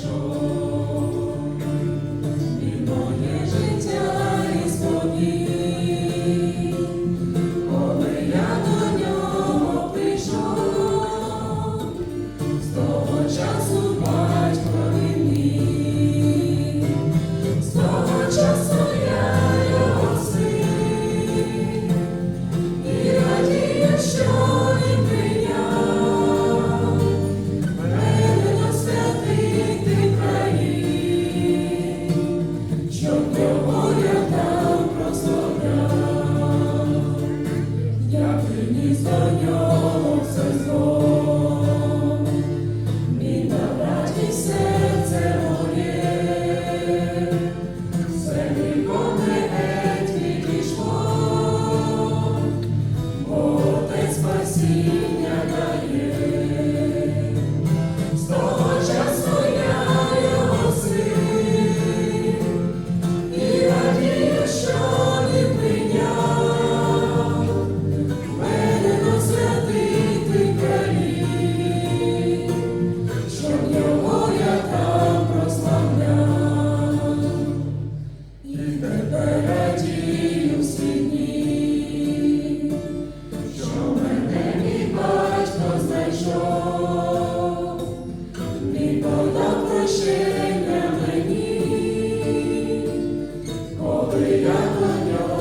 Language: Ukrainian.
show. Лишення мені, коли я коня.